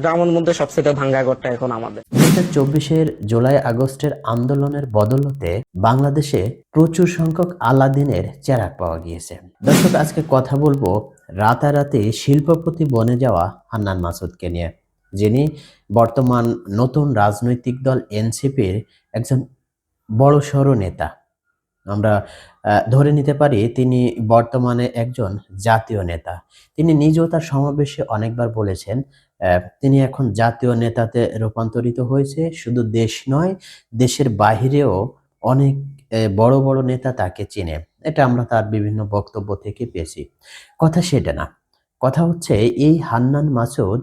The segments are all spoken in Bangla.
গ্রামের মধ্যে সবচেয়ে ভাঙ্গা ঘরটা এখন আমাদের। চব্বিশের জুলাই আগস্টের আন্দোলনের বদলতে বাংলাদেশে প্রচুর সংখ্যক আলাদিনের চেরাক পাওয়া গিয়েছে। দর্শক, আজকে কথা বলব রাতারাতি শিল্পপতি বনে যাওয়া হান্নান মাসুদকে নিয়ে, যিনি বর্তমান নতুন রাজনৈতিক দল এনসিপির একজন বড়সড় নেতা। আমরা ধরে নিতে পারি তিনি বর্তমানে একজন জাতীয় নেতা। তিনি নিজেও তার সমাবেশে অনেকবার বলেছেন তিনি এখন জাতীয় নেতাতে রূপান্তরিত হয়েছে। শুধু দেশ নয় দেশের বাহিরেও অনেক বড় বড় নেতা তাকে চিনে। এটা আমরা তার বিভিন্ন বক্তব্য থেকে পেয়েছি। কথা সেটা না। কথা হচ্ছে এই হান্নান মাসুদ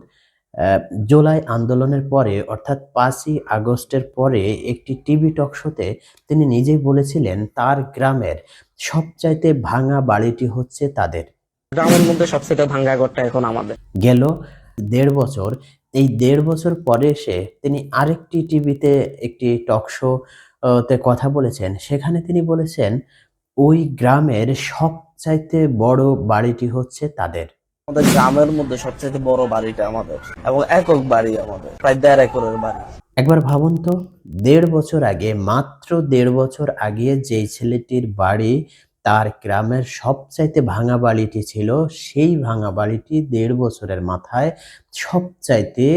জুলাই আন্দোলনের পরে অর্থাৎ পাঁচই আগস্টের পরে একটি টিভি টক শোতে তিনি নিজেই বলেছিলেন তার গ্রামের সবচাইতে ভাঙা বাড়িটি হচ্ছে তাদের। গ্রামের মধ্যে সবচেয়ে ভাঙ্গা ঘরটা এখন আমাদের। গেল দেড় বছর। এই দেড় বছর পরে এসে তিনি আরেকটি টিভিতে একটি টক শো তে কথা বলেছেন। সেখানে তিনি বলেছেন ওই গ্রামের সবচাইতে বড় বাড়িটি হচ্ছে তাদের। আমাদের গ্রামের মধ্যে সবচেয়ে বড় বাড়িটা আমাদের এবং একক বাড়ি আমাদের প্রায় দেড় একরের বাড়ি। একবার ভাবুন তো দেড় বছর আগে মাত্র দেড় বছর আগে যেই ছেলেটির বাড়ি তার গ্রামের সবচাইতে ভাঙা বাড়িটি ছিল সেই ভাঙা বাড়িটি দেড় বছরের মাথায় সবচাইতে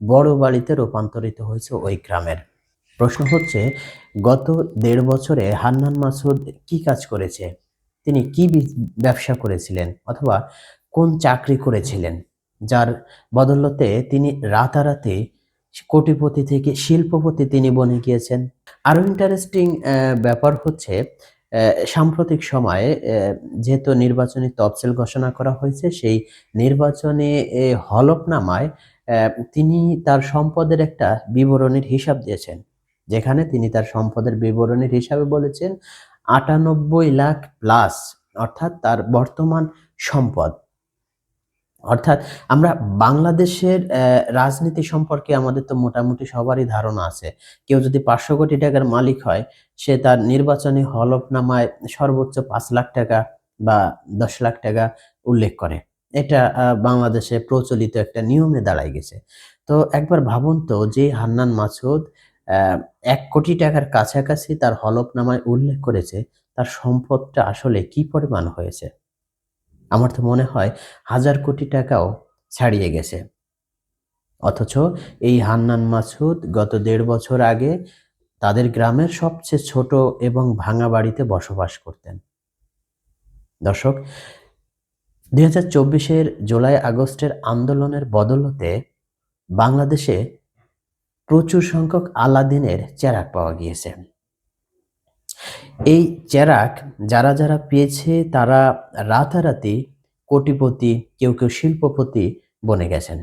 বড় বাড়িতে রূপান্তরিত হয়েছে ওই গ্রামের। প্রশ্ন হচ্ছে, গত দেড় বছরে হান্নান মাসুদ কি কাজ করেছে? তিনি কি ব্যবসা করেছিলেন অথবা কোন চাকরি করেছিলেন? যার বদলতে তিনি রাতারাতি কোটিপতি থেকে শিল্পপতি তিনি বনে গিয়েছেন। আরও ইন্টারেস্টিং ব্যাপার হচ্ছে সাম্প্রতিক সময়ে যেহেতু নির্বাচনী তফসিল ঘোষণা করা হয়েছে, সেই নির্বাচনে হলফনামায় তিনি তার সম্পদের একটা বিবরণীর হিসাব দিয়েছেন। যেখানে তিনি তার সম্পদের বিবরণীর হিসাবে বলেছেন, আটানব্বই লাখ প্লাস, অর্থাৎ তার বর্তমান সম্পদ। অর্থাৎ আমরা বাংলাদেশের রাজনীতি সম্পর্কে আমাদের তো মোটামুটি সবারই ধারণা আছে। কেউ যদি পাঁচশো কোটি টাকার মালিক হয়, সে তার নির্বাচনী হলফনামায় সর্বোচ্চ পাঁচ লাখ টাকা বা দশ লাখ টাকা উল্লেখ করে। এটা বাংলাদেশে প্রচলিত একটা নিয়মে দাঁড়ায় গেছে। তো একবার ভাবুন তো যে হান্নান মাসুদ এক কোটি টাকার কাছাকাছি তার হলফনামায় উল্লেখ করেছে, তার সম্পদটা আসলে কি পরিমাণ হয়েছে? আমার তো মনে হয় হাজার কোটি টাকাও ছাড়িয়ে গেছে। অথচ এই হান্নান মাসুদ গত দেড় বছর আগে তাদের গ্রামের সবচেয়ে ছোট এবং ভাঙা বাড়িতে বসবাস করতেন। দর্শক, দুই হাজার চব্বিশের জুলাই আগস্টের আন্দোলনের বদলতে বাংলাদেশে প্রচুর সংখ্যক আলাদিনের চেরাক পাওয়া গিয়েছে। এই চেরাক যারা যারা পেয়েছে তারা রাতারাতি কোটিপতি কেউ কেউ শিল্পপতি বনে গেছেন।